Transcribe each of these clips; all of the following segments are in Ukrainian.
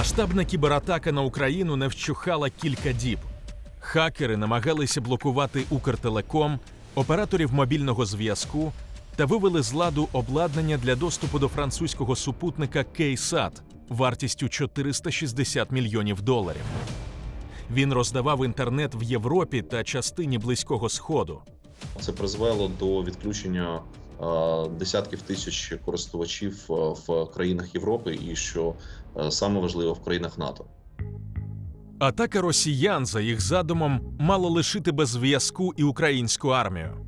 Масштабна кібератака на Україну не вщухала кілька діб. Хакери намагалися блокувати Укртелеком, операторів мобільного зв'язку та вивели з ладу обладнання для доступу до французького супутника Кейсат вартістю 460 мільйонів доларів. Він роздавав інтернет в Європі та частині Близького Сходу. Це призвело до відключення десятків тисяч користувачів е, в країнах Європи, і що е, саме важливо в країнах НАТО. Атака росіян, за їх задумом, мала лишити без зв'язку і українську армію.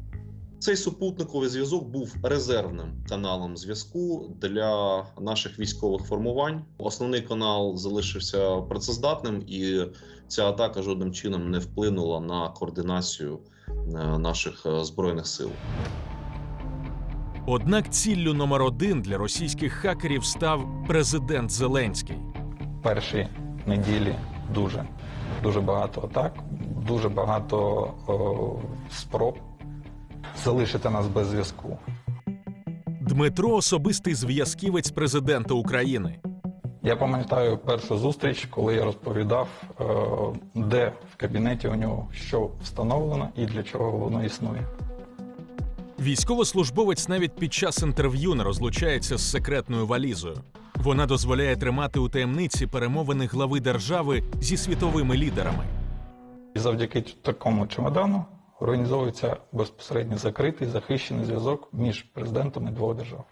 Цей супутниковий зв'язок був резервним каналом зв'язку для наших військових формувань. Основний канал залишився працездатним, і ця атака жодним чином не вплинула на координацію е, наших е, збройних сил. Однак ціллю номер один для російських хакерів став президент Зеленський. перші неділі дуже, дуже багато атак, дуже багато о, спроб залишити нас без зв'язку. Дмитро особистий зв'язківець президента України. Я пам'ятаю першу зустріч, коли я розповідав, е, де в кабінеті у нього що встановлено і для чого воно існує. Військовослужбовець навіть під час інтерв'ю не розлучається з секретною валізою. Вона дозволяє тримати у таємниці перемовини глави держави зі світовими лідерами. І завдяки такому чемодану організовується безпосередньо закритий захищений зв'язок між президентами двох держав.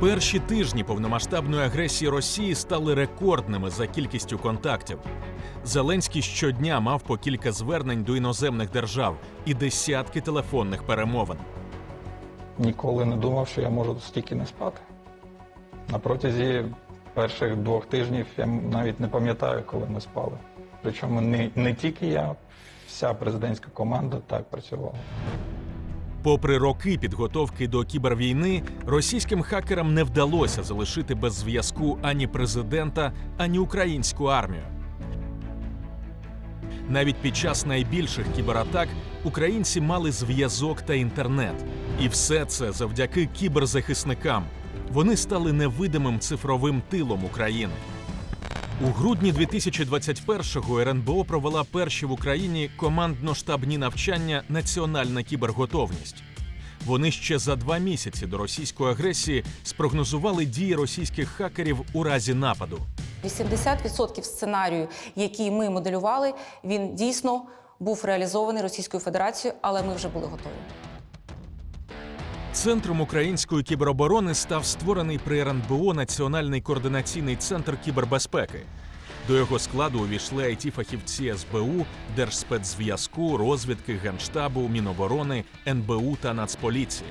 Перші тижні повномасштабної агресії Росії стали рекордними за кількістю контактів. Зеленський щодня мав по кілька звернень до іноземних держав і десятки телефонних перемовин. Ніколи не думав, що я можу стільки не спати. На протязі перших двох тижнів я навіть не пам'ятаю, коли ми спали. Причому не, не тільки я, вся президентська команда так працювала. Попри роки підготовки до кібервійни, російським хакерам не вдалося залишити без зв'язку ані президента, ані українську армію. Навіть під час найбільших кібератак українці мали зв'язок та інтернет. І все це завдяки кіберзахисникам. Вони стали невидимим цифровим тилом України. У грудні 2021-го РНБО провела перші в Україні командно-штабні навчання Національна кіберготовність. Вони ще за два місяці до російської агресії спрогнозували дії російських хакерів у разі нападу. 80% сценарію, який ми моделювали, він дійсно був реалізований Російською Федерацією, але ми вже були готові. Центром української кібероборони став створений при РНБО Національний координаційний центр кібербезпеки. До його складу увійшли it фахівці СБУ, Держспецзв'язку, розвідки, Генштабу, Міноборони, НБУ та Нацполіції.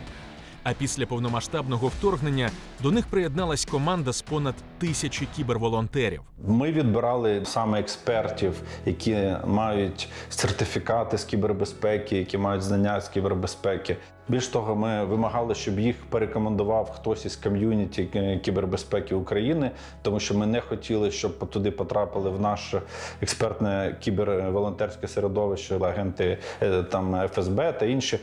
А після повномасштабного вторгнення до них приєдналась команда з понад тисячі кіберволонтерів. Ми відбирали саме експертів, які мають сертифікати з кібербезпеки, які мають знання з кібербезпеки. Більш того, ми вимагали, щоб їх порекомендував хтось із ком'юніті кібербезпеки України, тому що ми не хотіли, щоб туди потрапили в наше експертне кіберволонтерське середовище, агенти е, там ФСБ та інші.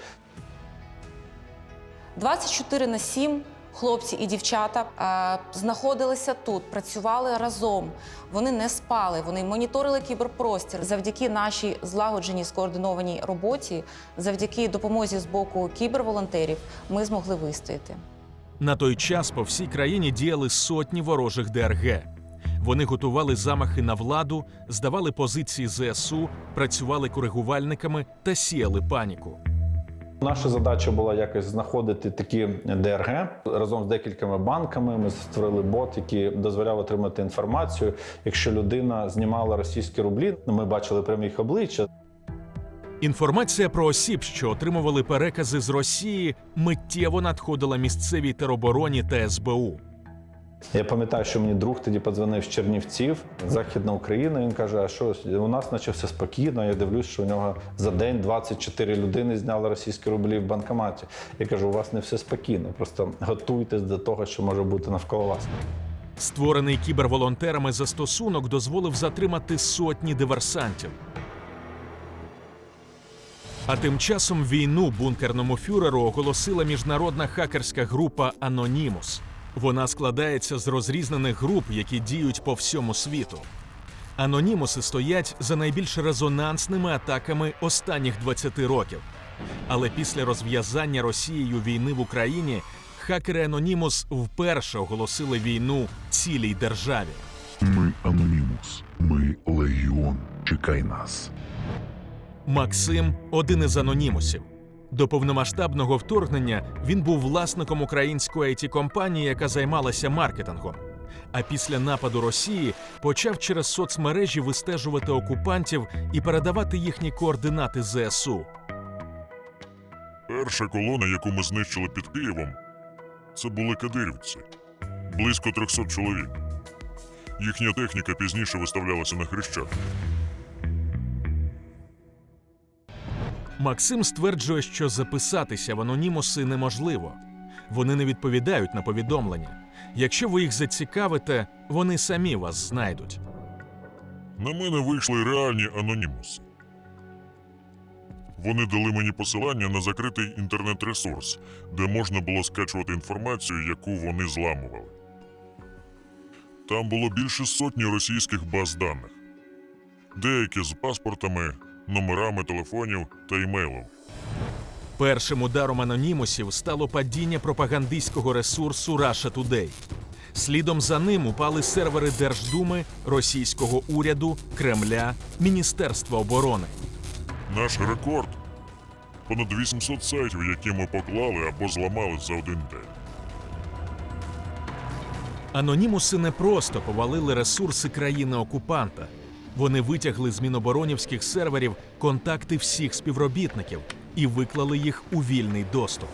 24 на 7 хлопці і дівчата е, знаходилися тут, працювали разом. Вони не спали, вони моніторили кіберпростір. Завдяки нашій злагодженій скоординованій роботі, завдяки допомозі з боку кіберволонтерів, ми змогли вистояти. На той час по всій країні діяли сотні ворожих ДРГ. Вони готували замахи на владу, здавали позиції ЗСУ, працювали коригувальниками та сіяли паніку. Наша задача була якось знаходити такі ДРГ разом з декількома банками. Ми створили бот, який дозволяв отримати інформацію. Якщо людина знімала російські рублі, ми бачили прямо їх обличчя. Інформація про осіб, що отримували перекази з Росії, миттєво надходила місцевій теробороні та СБУ. Я пам'ятаю, що мені друг тоді подзвонив з Чернівців, Західна Україна. Він каже: А що у нас наче все спокійно. Я дивлюсь, що у нього за день 24 людини зняли російські рублі в банкоматі. Я кажу, у вас не все спокійно. Просто готуйтесь до того, що може бути навколо вас. Створений кіберволонтерами застосунок дозволив затримати сотні диверсантів. А тим часом війну бункерному фюреру оголосила міжнародна хакерська група Анонімус. Вона складається з розрізнених груп, які діють по всьому світу. Анонімуси стоять за найбільш резонансними атаками останніх 20 років. Але після розв'язання Росією війни в Україні хакери Анонімус вперше оголосили війну цілій державі. Ми Анонімус. Ми Легіон. Чекай нас. Максим один із анонімусів. До повномасштабного вторгнення він був власником української it компанії, яка займалася маркетингом. А після нападу Росії почав через соцмережі вистежувати окупантів і передавати їхні координати ЗСУ. Перша колона, яку ми знищили під Києвом, це були кадирівці. Близько 300 чоловік. Їхня техніка пізніше виставлялася на хрещах. Максим стверджує, що записатися в анонімуси неможливо. Вони не відповідають на повідомлення. Якщо ви їх зацікавите, вони самі вас знайдуть. На мене вийшли реальні анонімуси. Вони дали мені посилання на закритий інтернет-ресурс, де можна було скачувати інформацію, яку вони зламували. Там було більше сотні російських баз даних, деякі з паспортами, номерами телефонів та імейлом. Першим ударом анонімусів стало падіння пропагандистського ресурсу Russia Today. Слідом за ним упали сервери Держдуми, російського уряду, Кремля, Міністерства оборони. Наш рекорд понад 800 сайтів, які ми поклали або зламали за один день. Анонімуси не просто повалили ресурси країни-окупанта. Вони витягли з міноборонівських серверів контакти всіх співробітників і виклали їх у вільний доступ.